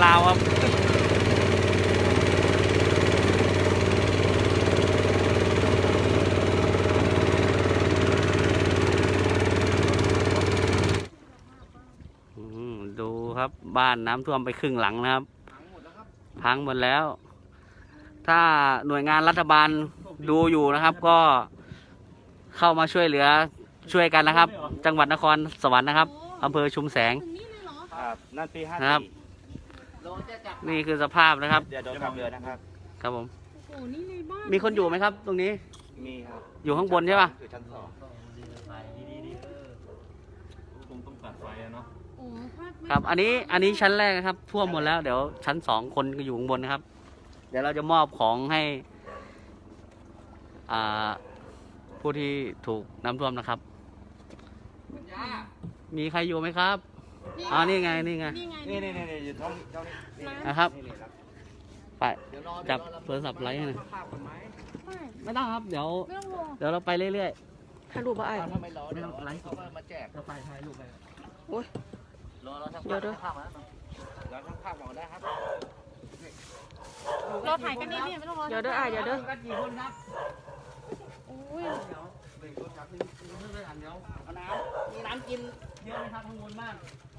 ศลาวครับอืมดูครับบ้านน้ำท่วมไปครึ่งหลังนะครับ พังหมดแล้ว ถ้าหน่วยงานรัฐบาลดูอยู่นะครับ ก็เข้ามาช่วยเหลือช่วยกันนะครับ จังหวัดนครสวรรค์นะครับอำเภอชุมแสงถึงนี่เลยเหรอครับนั่นปีห้าครับ สี่ นี่คือสภาพนะครับเดี๋ยวโดนขับเรือนะครับ ครับผม โอ้โหนี่ในบ้านมีคนอยู่ไหมครับ ตรงนี้ มีครับอยู่ข้างบนใช่ปะอยู่ชั้นสองคงต้องตัดไฟอะเนาะโอ้ภาพไม่ครับ อันนี้ อันนี้ชั้นแรกนะครับ ท่วมหมดแล้ว เดี๋ยวชั้นสองคนก็อยู่ข้างบนนะครับ เดี๋ยวเราจะมอบของให้อ่าผู้ที่ถูกน้ำท่วมนะครับ มีใครอยู่ไหมครับ อ๋อนี่ไงนี่ไง นี่ไงนี่นี่นี่นี่อยู่ท้องเจ้านี่นี่นะครับนี่นี่รับไปเดี๋ยวรอจับโทรศัพท์ไลค์ให้หน่อย ภาพกันไหมไม่ไม่ต้องครับเดี๋ยว ไม่ต้องรอเดี๋ยวเราไปเรื่อย ถ่ายรูปบ่ไอ้ ถ้าไม่รอเดี๋ยวเขาก็มาแจกๆเราไปถ่ายรูปไปโอ้ย รอเราทำเดี๋ยวเด้อภาพมาแล้วเราทั้งภาพมองได้ครับเราถ่ายกันนี่เนี่ยไม่ต้องรอเดี๋ยวเด้อไอ้เดี๋ยวเด้อกันกี่คนครับโอ้ยเดี๋ยวเบรกรถจับนึงเรื่องอันเดียวเอาน้ำมีน้ำกินเยอะไหมครับข้างบนบ้านครับผม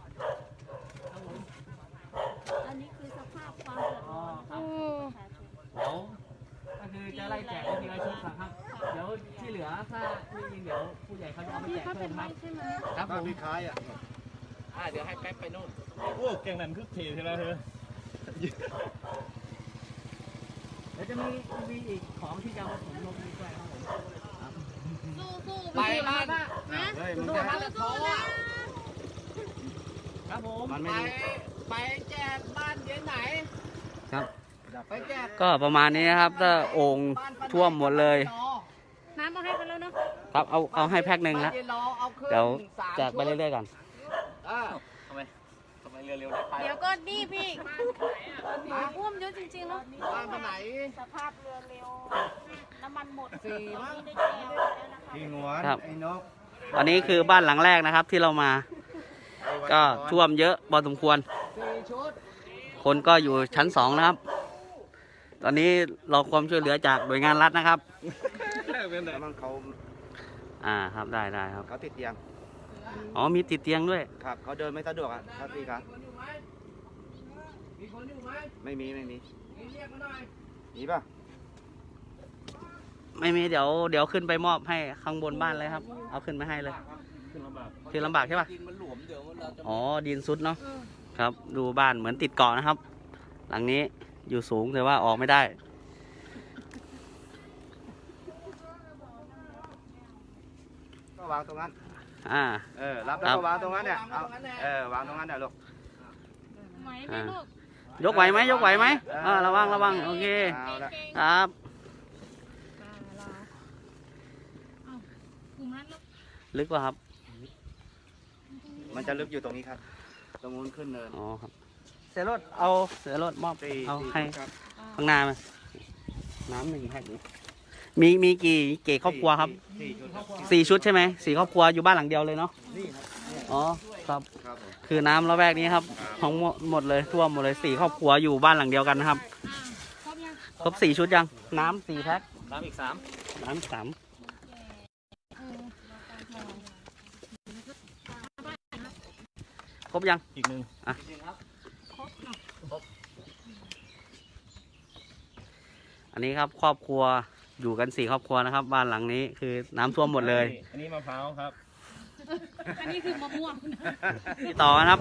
อันนี้คือสภาพความเดือดอ๋อร้อนครับประชาชน เดี๋ยวก็คือจะไล่แจกทีละชุดครับ เดี๋ยวที่เหลือถ้าไม่ยิงเดี๋ยวผู้ใหญ่เขาจะเอาไปพี่แจกเขาเป็เพิ่นมคไม้รับใช่ไหมครับผมพี่คล้ายอะอ่าเดี๋ยวให้แป๊บไปนู่น โอ้แกงนั้นคือเทใช่ไหมเธอเดี๋ยวจะมีมีอีกของที่จะเอาผสมลงไปด้วยครับผม สู้สู้ไปบ้านนะเฮ้ยมึงสู้จะนะ สู้นะครับผม มันไม่รู้ ไปแจกบ้านเย็นไหน ครับ ไปแจกก็ประมาณนี้นะครับถ้าโอ่งท่วมหมดเลย น้ำเอาให้ไปแล้วเนาะครับเอาเอาให้แพ็คหนึ่งบ้าแล้นวเย็นรอเอาขึ้นเดี๋ยวสามแจกไปเรื่อยๆก่อนเออทำไมทำไมเรือเร็วได้ไปเดี๋ยวก็นี่พี่หนูท่วมเยอะจริงๆแล้วบ้านไปไหนสภาพเรือเร็วน้ำมันหมดสี่มั้งไม่ได้แก้วแล้วนะคะพี่งวนครับไอ้นกอันนี้คือบ้านหลังแรกนะครับที่เรามาไอ้วัน ก็ก่อนท่วมเยอะพอสมควรสี่ชุดคนก็อยู่ชั้นสองนะครับ ตอนนี้รอความช่วยเหลือจากหน่วยงานรัฐนะครับแล้วมันเขาอ่าครับได้ได้ครับเขาติดเตียง อ๋อมีติดเตียงด้วย ครับเขาเดินไม่สะดวกอะครับพี่ครับมีคนอยู่ไหมไม่มีไม่มีมีเรียกมาหน่อยมีป่ะไม่มีเดี๋ยวเดี๋ยวขึ้นไปมอบให้ข้างบนบ้านเลยครับ เอาขึ้นมาให้เลย ขึ้นลำบากคือลำบากใช่ปะ ดินมันหลวมเดี๋ยวเราจะอ๋อดินซุดเนาะครับ ดูบ้านเหมือนติดเกาะนะครับ หลังนี้อยู่สูงแต่ว่าออกไม่ได้ ก็วางตรงนั้น อ่า เออ รับแล้วครับ ก็วางตรงนั้นเนี่ย เอา เออ วางตรงนั้นเนี่ยลูก ไหมไหมลูกยกไหวไหมยกไหวไหมอ่าระวังระวังโอเคเอาละครับกลุ่มนั้นลูกลึกกว่าครับ มันจะลึกอยู่ตรงนี้ครับ ตรงนู้นขึ้นเนินอ๋อครับ เสียรถเอาเสียรถมอบสี่เอาสี่ให้ครับข้างหน้ามาน้ำหนึ่งแพ็คมีมีกี่กี่ครอบครัวครับสี่ชุดครับสี่ชุดใช่ไหมสี่ครอบครัวอยู่บ้านหลังเดียวเลยเนาะนี่ครับอ๋อครับ ครับผมคือน้ำระแวกนี้ครับของหมดหมดเลยท่วมหมดเลยสี่ครอบครัวอยู่บ้านหลังเดียวกันนะครับอ่าครบยังครบสี่ชุดยังน้ำสี่แพ็คน้ำอีกสามน้ำสาม เออ ครบยัง อีกหนึ่งครบเนาะอันนี้ครับครอบครัวอยู่กันสี่ครอบครัวนะครับ บ้านหลังนี้คือน้ำท่วมหมดเลย อันนี้มะพร้าวครับ อันนี้คือมะม่วงที่ต่อนะครับ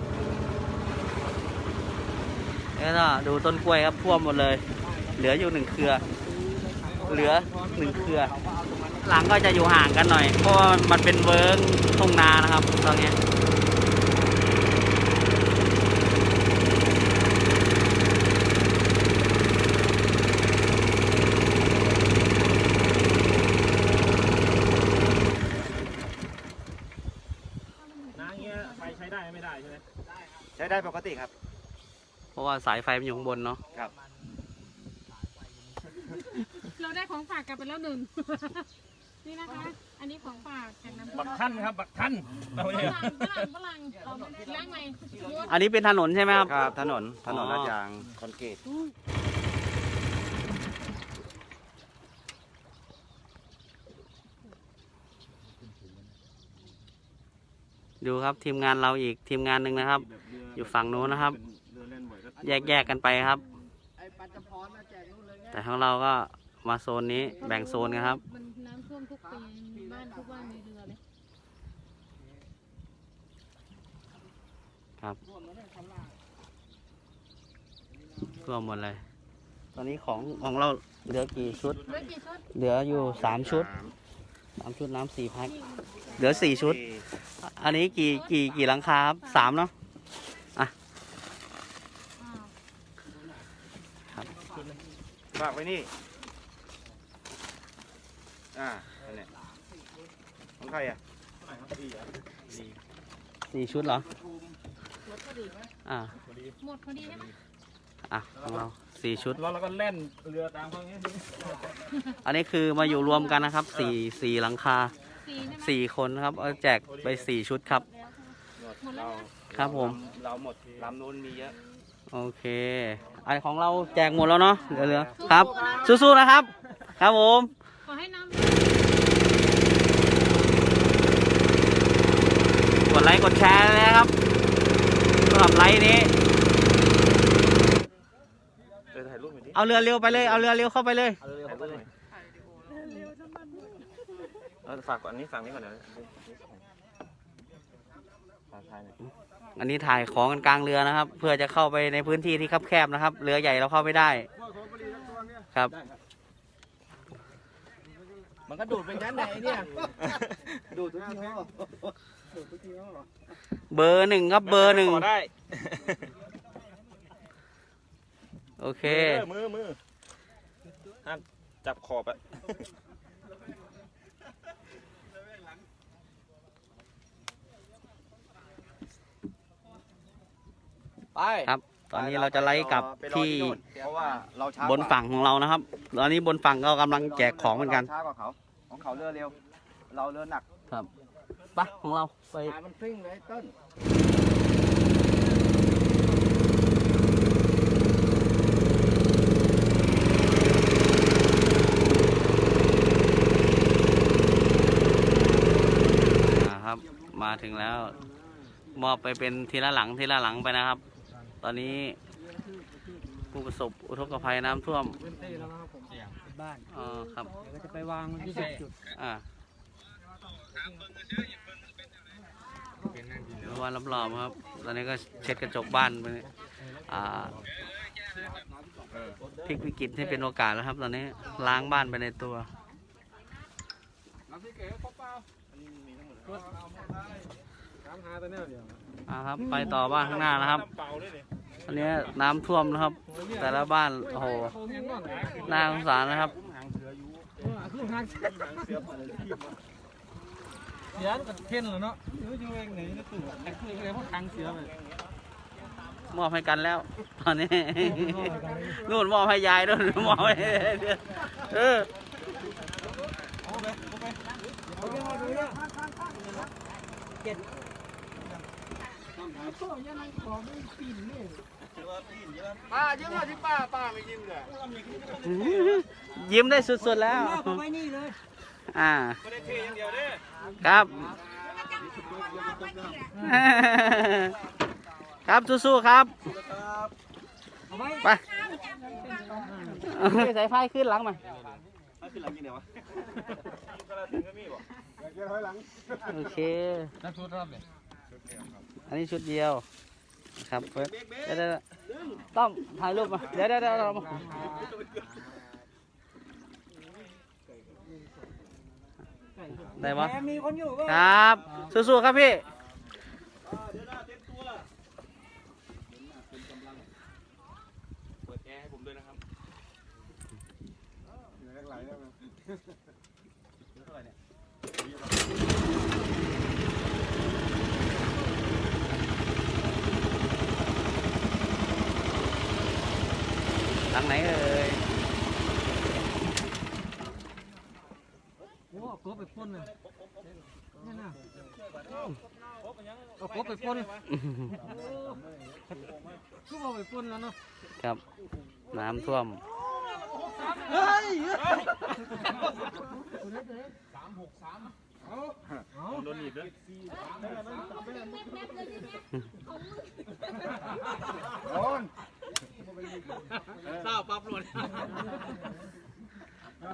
แล้วก็ดูต้นกล้วยครับท่วมหมดเลย เหลืออยู่หนึ่งเครือ เหลือหนึ่งเครือ หลังก็จะอยู่ห่างกันหน่อย เพราะว่ามันเป็นเวิร์กทุ่งนานะครับตอนเนี้ย น้ำเงี้ยไฟใช้ได้ไม่ได้ใช่ไหม ใช้ได้ ปกติครับ เพราะว่าสายไฟมันอยู่ข้างบนเนาะครับ เราได้ของฝากกลับไปแล้วหนึ่ง นี่นะคะ อันนี้ของฝากจากน้ำบักท่านครับ บักท่านเอาฝเนี่ย รั่งฝรั่งฝรั่งล้างไหมยศอันนี้เป็นถนนใช่ไหมครับ ครับถนนถนนอ๋อลาดยางคอนกรีตดูครับทีมงานเราอีกทีมงานหนึ่งนะครับ อยู่ฝั่งนู้นนะครับเรือเล่นบ่อยก็แยกแยกๆกันไปครับไอ้ปัจจพรนะแจกนู่นเลยไงแต่ของเราก็มาโซนนี้แบ่งโซนกันครับ มันน้ำท่วมทุกปีบ้านทุกบ้านมีเรือเลยครับท่วมหมดเลย ตอนนี้ของของเราเหลือกี่ชุดเรือกี่ชุดเหลืออยู่สามชุดสามชุดน้ำสี่แพ็คเหลือสี่ชุด อันนี้กี่กี่กี่หลังคาครับสามเนาะ อ้าว ฝากไว้นี่ อ่าอันเนี้ยของใครอะสี่ชุดเหรอ อ่า หมดพอดีใช่ไหมอะของเราสี่ชุด แล้วเราก็เล่นเรือตามเขาอย่างเงี้ยอันนี้คือมาอยู่รวมกันนะครับสี่สี่หลังคาสี่ใช่ไหมสี่คนนะครับเอาแจกไปสี่ชุดครับ หมดแล้วเรานะครับผม เราหมดลำนู้นมีเยอะ โอเค อันของเราแจกหมดแล้วเนาะเหลือๆครับ สู้ๆนะครับ ครับผม ขอให้น้ำ กดไลค์กดแชร์เลยนะครับสำหรับไลค์นี้เออถ่ายรูปหน่อยดิเอาเรือเร็วไปเลย เอาเรือเร็วเข้าไปเลยถ่ายรูปหน่อยเออฝากก่อนอันนี้ฝากนี้ก่อนเดี๋ยวฝากถ่ายหน่อย อันนี้ถ่ายของกันกลางเรือนะครับ เพื่อจะเข้าไปในพื้นที่ที่คับแคบนะครับ เรือใหญ่เราเข้าไม่ได้ ครับ มันก็ดูดไปงั้นไหนเนี่ย ดูทุกทีห้อเบอร์หนึ่งครับเบอร์หนึ่งขอได้ โอเค มือมือห้ามจับขอบอะ ไปครับ ตอนนี้เราจะไล่กลับไปรอที่นู่นเพราะว่าเราช้าบนฝั่งของเรานะครับ ตอนนี้บนฝั่งก็กำลังแจกของเหมือนกัน ช้ากว่าเขาของเขาเรือเร็ว เราเรือหนักครับไปของเราไปขามันฟิ่งเลยต้นอ่าครับมาถึงแล้ว มอบไปเป็นทีละหลังทีละหลังไปนะครับ ตอนนี้ผู้ประสบอุทกภัยน้ำท่วมพื้นที่แล้วนะครับผมเป็นบ้านอ๋อครับเดี๋ยวก็จะไปวางที่สิบจุดอ่าดูว่ารอบๆครับ ตอนนี้ก็เช็ดกระจกบ้านไปอ่าพลิกวิกฤตให้เป็นโอกาสแล้วครับ ตอนนี้ล้างบ้านไปในตัวน้ำหาตัวเนี้ยเดียว อ่าครับ ไปต่อบ้านข้างหน้านะครับเป่าด้วยนี่อันนี้น้ำท่วมนะครับ แต่ละบ้านโอ้โหน่าสงสารนะครับคือหางเสียกับเท่นเหรอเนาะอยู่อยู่เองไหนนี่ตู่แต่คืออะไรพวกทางเสียไปมอบให้กันแล้ว ตอนนี้นู่นมอบให้ยายด้วยมอบให้เออ ป้ายิ้มหน่อยที่ป้าป้าไม่ยิ้มเลยยิ้มได้สุดๆแล้วไว้นี่เลยอ่าไม่ได้เทอย่างเดียวเด้อครับ ครับสู้ๆครับไปสายไฟขึ้นหลังมาขึ้นหลังกินเดี๋ยววะกระถึงก็มีบ่โอเคนักทุนรอบเลย อันนี้ชุดเดียวครับเดี๋ยวเดี๋ยวเดี๋ยวต้อมถ่ายรูปมา เดี๋ยวเดี๋ยวเดี๋ยวเรามาได้ปะมีคนอยู่ก็ครับ สู้ๆครับพี่ ทางไหนเอ่ยโอ้กบไปพ่นเลยนี่นะกบไปพ่นก็บไปพ่นแล้วเนาะครับ น้ำท่วมเฮ้ยสามหกสาม โดนหนีบด้วยโอนเศร้าปั๊บหลุด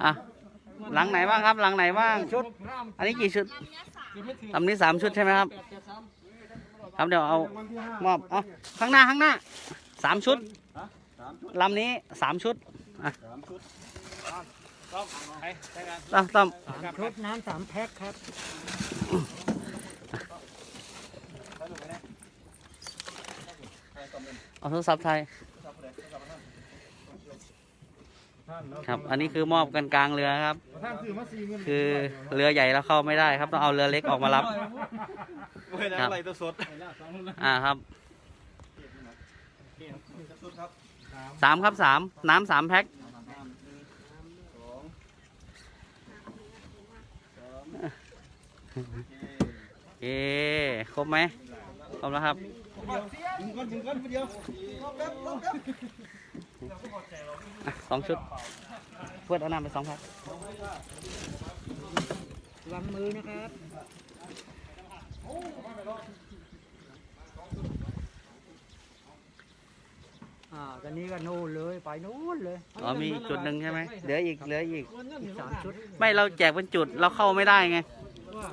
อะหลังไหนบ้างครับ หลังไหนบ้างชุด อันนี้กี่ชุดลำนี้สามชุดใช่ไหมครับ ครับเดี๋ยวเอามอบเอาข้างหน้าข้างหน้าสามชุดลำนี้สามชุดอะ ต้องใครใช้กันต้อมต้อมชุดน้ำสามแพ็คครับเอาโทรศัพท์ไทยครับ อันนี้คือมอบกันกลางเรือครับท่านซื้อมาสี่เงินคือเรือใหญ่เราเข้าไม่ได้ครับ ต้องเอาเรือเล็กออกมารับเว้ยนะอะไรตัวสดอ่าครับสามครับสามน้ำสามแพ็ค เอครบไหมครบแล้วครับยิงก้นยิงก้นเดียวสองชุด เพื่อนเอาน้ำไปสองครับวางมือนะครับ อ่าตอนนี้ก็นู่นเลยไปนู่นเลยอ๋อมีอีกจุดหนึ่งใช่ไหมเหลืออีกเหลืออีกสามชุดไม่เราแจกเป็นจุดเราเข้าไม่ได้ไงว่า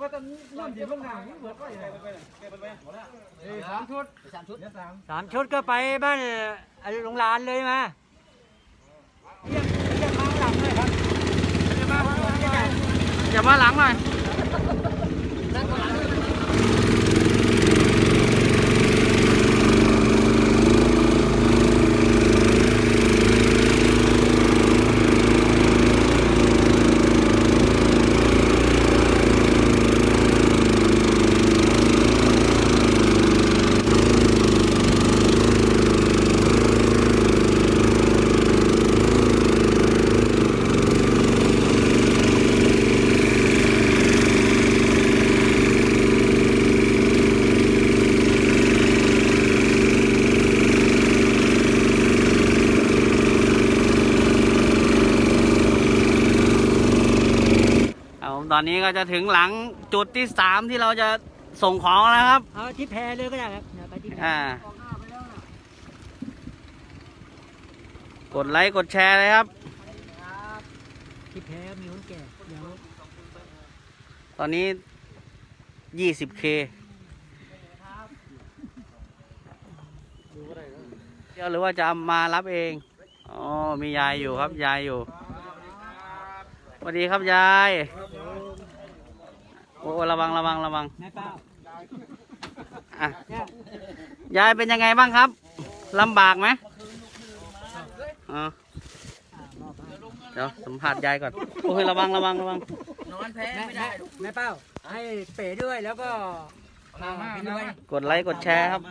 ว่าตอนนี้น้ำดีบ้างหางนี่เหมือนก็อย่างไรสามชุดสามชุดสามสามชุดก็ไปบ้านไอ้โรงงานเลยมาเรียกเรียกมาหลังเลยครับเรียกมาหลังเลยอย่ามาหลังหน่อย เอาตอนนี้ก็จะถึงหลังจุดที่สามที่เราจะส่งของแล้วครับ เอาที่แพเลยก็ได้ครับเดี๋ยวไปที่แพอ่า กดไลค์กดแชร์เลยครับ ที่แพมีคนแก่เดี๋ยวตอนนี้ 20k เดี๋ยวหรือว่าจะเอามารับเอง อ๋อ มียายอยู่ครับ ยายอยู่สวัสดีครับยายโอ้ระวังระวังระวังแม่เป้าอะเนี่ยยายเป็นยังไงบ้างครับลำบากไหมอ๋ออ่ามอบให้เดี๋ยวสัมผัสยายก่อนโอ้ยระวังระวังระวังแม่แม่แม่เป้าให้เป๋ด้วยแล้วก็อ่าไปด้วยกดไลค์กดแชร์ครับ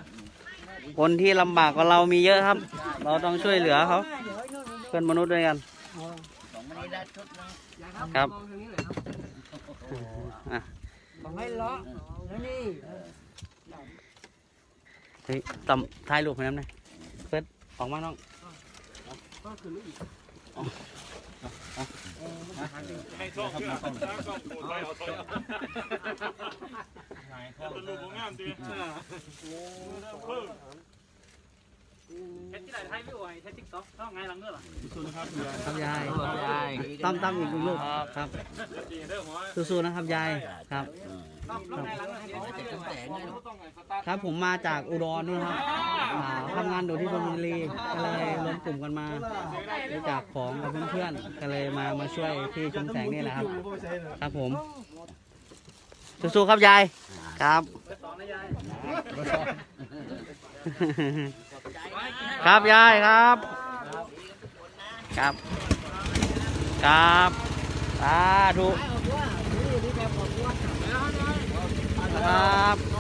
คนที่ลำบากกว่าเรามีเยอะครับ เราต้องช่วยเหลือเขาเดี๋ยวไอ้นู่นเพื่อนมนุษย์ด้วยกันเอาครับอะ ของให้เลาะแล้วนี่เฮ้ยต่ำถ่ายรูปให้น้ำหน่อยเฟิร์สออกมาน้องให้ช่องเชื่อช่องปูดไปเอาถอยเอาลูกผมงามดีเพิ่ม เฮ็ดที่ไหนไทยไม่ไหวเฮ็ดติ๊กต็อกเข้าไงหลังเนื้อหรอครับยายยายตั้มตั้มอีกหนึ่งลูกครับดีเด้อหัวสู้ๆนะครับยายครับ ครับผมมาจากอุดรนู่นครับอ่าทำงานอยู่ที่ชลบุรีก็เลยรวมกลุ่มกันมาบริจาคของกับเพื่อนๆก็เลยมามาช่วยที่ชุมแสงนี่แหละครับ ครับผมสู้ๆครับยายครับ ครับยายครับ ครับ ครับสาธุครับ